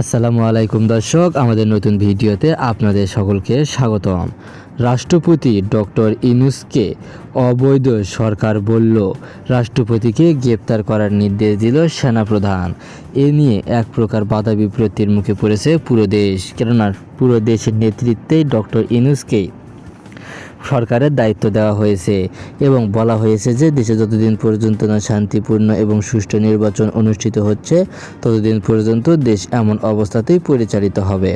আসসালামু আলাইকুম দর্শক, আমাদের নতুন ভিডিওতে আপনাদের সকলকে স্বাগতম। রাষ্ট্রপতি ডক্টর ইনুসকে অবৈধ সরকার বলল। রাষ্ট্রপতিকে গ্রেপ্তার করার নির্দেশ দিল সেনাপ্রধান। এ নিয়ে এক প্রকার বাধা বিপত্তির মুখে পড়েছে পুরো দেশ। কেননা পুরো দেশের নেতৃত্বেই ডক্টর ইনুসকেই সরকারের দায়িত্ব দেওয়া হয়েছে এবং বলা হয়েছে যে দেশে যতদিন পর্যন্ত না শান্তিপূর্ণ এবং সুষ্ঠু নির্বাচন অনুষ্ঠিত হচ্ছে, ততদিন পর্যন্ত দেশ এমন অবস্থাতেই পরিচালিত হবে।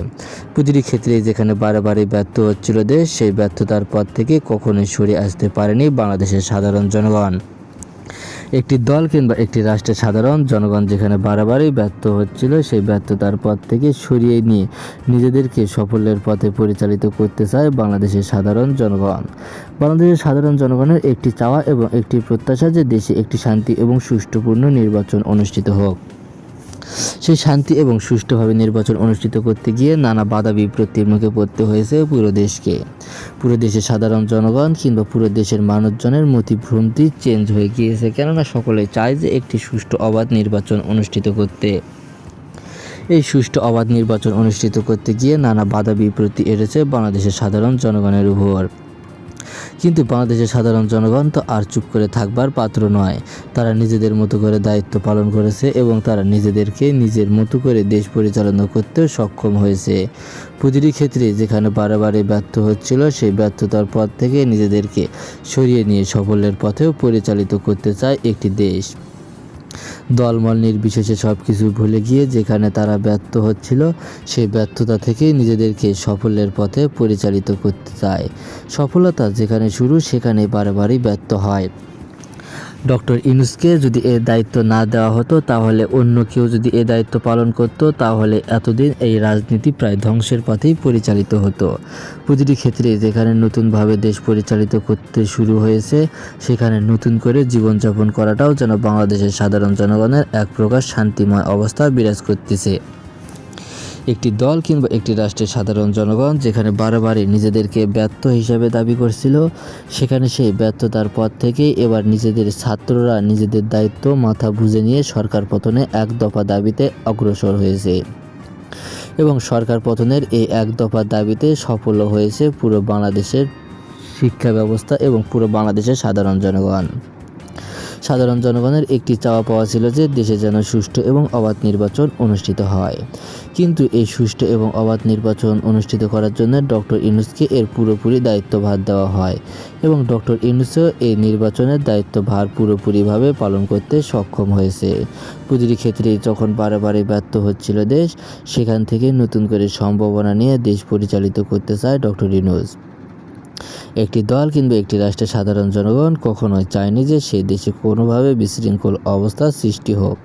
প্রতিটি ক্ষেত্রে যেখানে বারে ব্যর্থ হচ্ছিল দেশ, সেই ব্যর্থতার পথ থেকে কখনোই সরে আসতে পারেনি বাংলাদেশের সাধারণ জনগণ। একটি দল কিংবা একটি রাষ্ট্রের সাধারণ জনগণ যেখানে বারবারই ব্যর্থ হচ্ছিল, সেই ব্যর্থতার পথ থেকে সরিয়ে নিয়ে নিজেদেরকে সাফল্যের পথে পরিচালিত করতে চায় বাংলাদেশের সাধারণ জনগণ। বাংলাদেশের সাধারণ জনগণের একটি চাওয়া এবং একটি প্রত্যাশা যে দেশে একটি শান্তি এবং সুষ্ঠুপূর্ণ নির্বাচন অনুষ্ঠিত হোক। সেই শান্তি এবং সুষ্ঠুভাবে নির্বাচন অনুষ্ঠিত করতে গিয়ে নানা বাধা বিপত্তির মুখে পড়তে হয়েছে পুরো দেশকে। পুরো দেশের সাধারণ জনগণ কিংবা পুরো দেশের মানুষজনের মতিভ্রমটি চেঞ্জ হয়ে গিয়েছে কেননা সকলে চায় যে একটি সুষ্ঠু অবাধ নির্বাচন অনুষ্ঠিত করতে। এই সুষ্ঠু অবাধ নির্বাচন অনুষ্ঠিত করতে গিয়ে নানা বাধা বিপত্তি এড়েছে বাংলাদেশের সাধারণ জনগণের উপর। কিন্তু বাংলাদেশের সাধারণ জনগণ তো আর চুপ করে থাকবার পাত্র নয়। তারা নিজেদের মতো করে দায়িত্ব পালন করেছে এবং তারা নিজেদেরকে নিজের মতো করে দেশ পরিচালনা করতেও সক্ষম হয়েছে। প্রতিটি ক্ষেত্রে যেখানে বারে বারে ব্যর্থ হচ্ছিল, সেই ব্যর্থতার পথ থেকে নিজেদেরকে সরিয়ে নিয়ে সাফল্যের পথেও পরিচালিত করতে চায় একটি দেশ। দলমল নির্বিশেষে সব কিছু ভুলে গিয়ে যেখানে তারা ব্যর্থ হচ্ছিল, সেই ব্যর্থতা থেকে নিজেদেরকে সাফল্যের পথে পরিচালিত করতে চায়। সফলতা যেখানে শুরু সেখানে বারবারই ব্যর্থ হয়। ডক্টর ইনুসকে যদি এ দায়িত্ব না দেওয়া হতো, তাহলে অন্য কেউ যদি এ দায়িত্ব পালন করতো, তাহলে এতদিন এই রাজনীতি প্রায় ধ্বংসের পথেই পরিচালিত হতো। প্রতিটি ক্ষেত্রে যেখানে নতুনভাবে দেশ পরিচালিত করতে শুরু হয়েছে, সেখানে নতুন করে জীবনযাপন করাটাও যেন বাংলাদেশের সাধারণ জনগণের এক প্রকার শান্তিময় অবস্থা বিরাজ করতেছে। একটি দল কিংবা একটি রাষ্ট্রের সাধারণ জনগণ যেখানে বারবারই নিজেদেরকে ব্যর্থ হিসাবে দাবি করছিল, সেখানে সেই ব্যর্থতার পথ থেকে এবার নিজেদের ছাত্ররা নিজেদের দায়িত্ব মাথা বুঝে নিয়ে সরকার পতনে এক দফা দাবিতে অগ্রসর হয়েছে। এবং সরকার পতনের এই এক দফা দাবিতে সফল হয়েছে পুরো বাংলাদেশের শিক্ষা ব্যবস্থা এবং পুরো বাংলাদেশের সাধারণ জনগণ। সাধারণ জনগণের একটি চাওয়া পাওয়া ছিল যে দেশে যেন সুষ্ঠু এবং অবাধ নির্বাচন অনুষ্ঠিত হয়। কিন্তু এই সুষ্ঠু এবং অবাধ নির্বাচন অনুষ্ঠিত করার জন্য ডক্টর ইনুসকে এর পুরোপুরি দায়িত্বভার দেওয়া হয় এবং ডক্টর ইনুসও এই নির্বাচনের দায়িত্বভার পুরোপুরিভাবে পালন করতে সক্ষম হয়েছে। প্রতিটি ক্ষেত্রে যখন বারে ব্যর্থ হচ্ছিল দেশ, সেখান থেকে নতুন করে সম্ভাবনা নিয়ে দেশ পরিচালিত করতে চায় ডক্টর ইনুস একটি দল কিংবা একটি রাষ্ট্রের সাধারণ জনগণ কখনোই চায়নি যে সেই দেশে কোনোভাবে বিশৃঙ্খল অবস্থার সৃষ্টি হোক।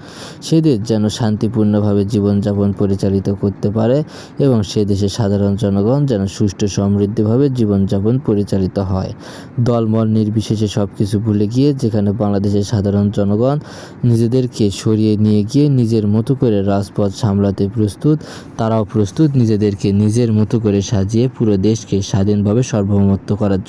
সে দেশ যেন শান্তিপূর্ণভাবে জীবনযাপন পরিচালিত করতে পারে এবং সে দেশের সাধারণ জনগণ যেন সুষ্ঠু সমৃদ্ধিভাবে জীবনযাপন পরিচালিত হয়। দলমল নির্বিশেষে সব কিছু ভুলে গিয়ে যেখানে বাংলাদেশের সাধারণ জনগণ নিজেদেরকে সরিয়ে নিয়ে গিয়ে নিজের মতো করে রাজপথ সামলাতে প্রস্তুত, তারাও প্রস্তুত নিজেদেরকে নিজের মতো করে সাজিয়ে পুরো দেশকে স্বাধীনভাবে সার্বভৌমত্ব করার জন্য।